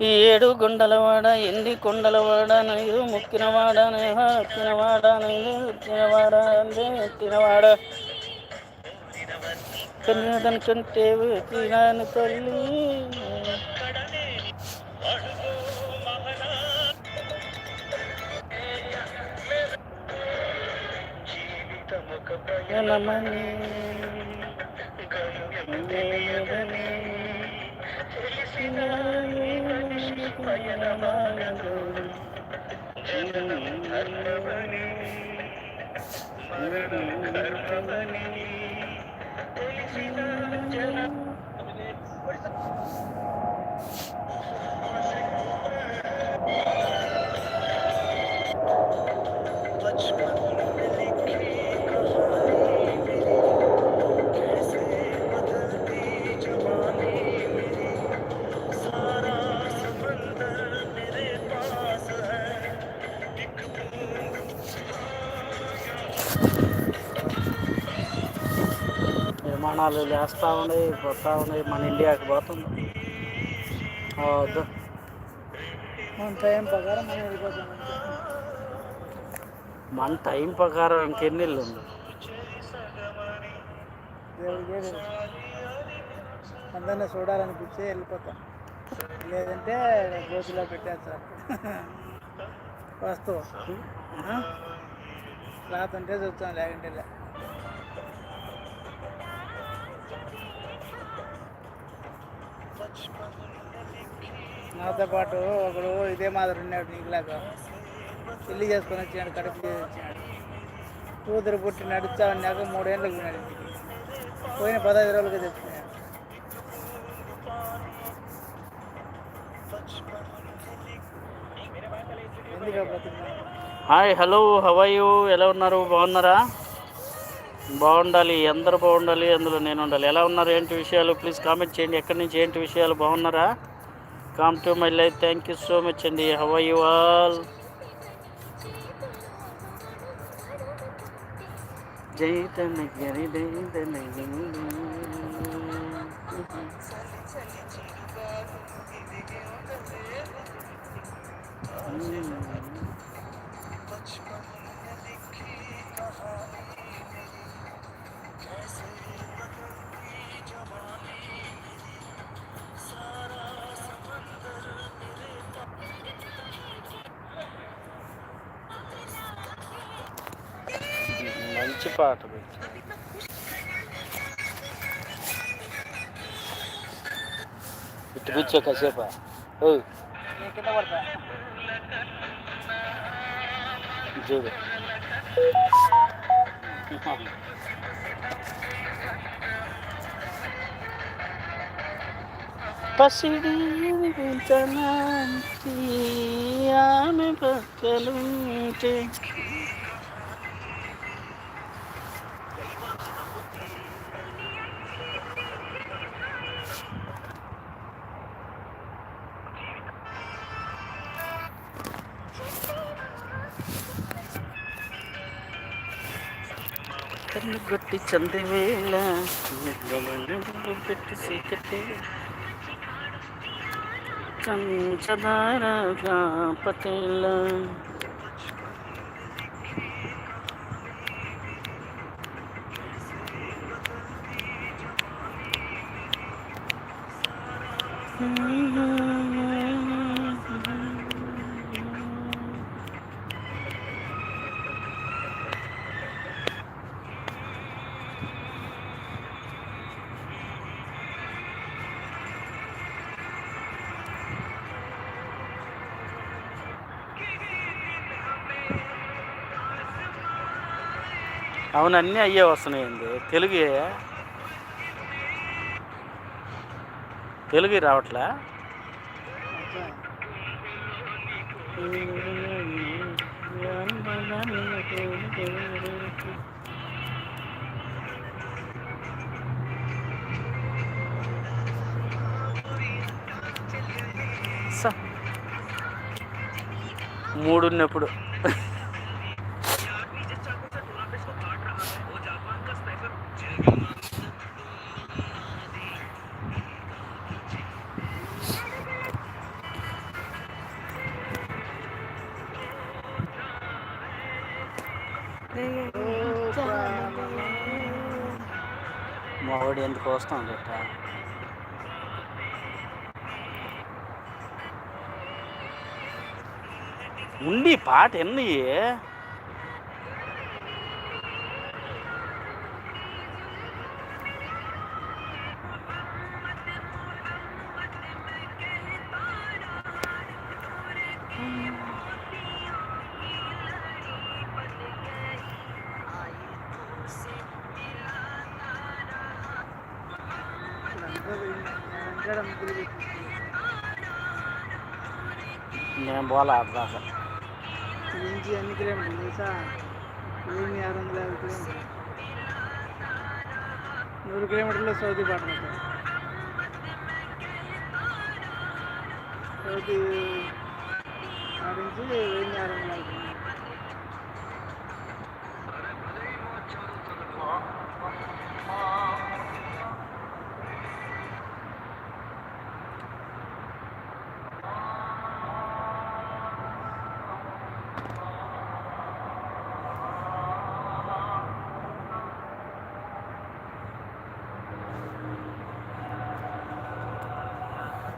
ఈ ఏడు గుండలవాడ ఎండి కొండలవాడ నీరు ముక్కినవాడ నేహ ఎత్తినవాడ నీరు ఎత్తినవాడ అందే ఎత్తినవాడ తల్లి. నమని తీరాని ధర్మని జనమని విమానాలు లేస్తూ ఉన్నాయి పోతా ఉన్నాయి మన ఇండియాకి పోతుంది. మన టైం ప్రకారం మనం వెళ్ళిపోతాం. మన టైం ప్రకారం ఇంకెన్ని ఇల్లు ఉంది అందరినీ చూడాలనిపించి వెళ్ళిపోతాం. లేదంటే గోతులో పెట్టేస్తారు వస్తువు. రాత ఉంటే చూస్తాం లేకుంటే నాతో పాటు ఒకడు ఇదే మాదిరి ఉన్నాడు నీకులాగా పెళ్ళి చేసుకొని వచ్చినాడు కడుపు చేసి వచ్చినాడు. కూతురు పుట్టి నడుస్తా ఉన్నాక మూడేళ్ళకి ఉన్నాడు పోయిన పదహైదు రోజులకి తెచ్చుకున్నాడు. ఎందుకు హాయ్ హలో హవయు ఎలా ఉన్నారు? బాగున్నారా? బాగుండాలి అందరూ బాగుండాలి అందులో నేను ఉండాలి. ఎలా ఉన్నారు ఏంటి విషయాలు? ప్లీజ్ కామెంట్ చేయండి. ఎక్కడి నుంచి ఏంటి విషయాలు? బాగున్నారా? Come to my life thank you so much అండి. హవయు ఆల్ జైతనగిరి మంచి పాట పెట్టు. ఇటు కూర్చో కాసేపా చూడు పసిడి ఆమె పక్కలుంటే కన్ను కొట్టి చందవేళ నిద్రలో పెట్టి సీకటి కంచదారగా పటేల అవును అన్నీ అయ్యే వస్తున్నాయండి. తెలుగు. తెలుగు రావట్లే? స- మూడున్నప్పుడు. మావాడు ఎందుకు వస్తాం గట్ట ఉండి పాట ఎన్ని? నేను పోలా దాకా నుంచి ఎన్ని కిలోమీటర్లు తెలుసా? వెయ్యి ఆరు వందల యాభై కిలోమీటర్లు. నూరు కిలోమీటర్లు సౌదీ బార్డర్ సౌదీ ఆడించి వెయ్యి ఆరు వందల యాభై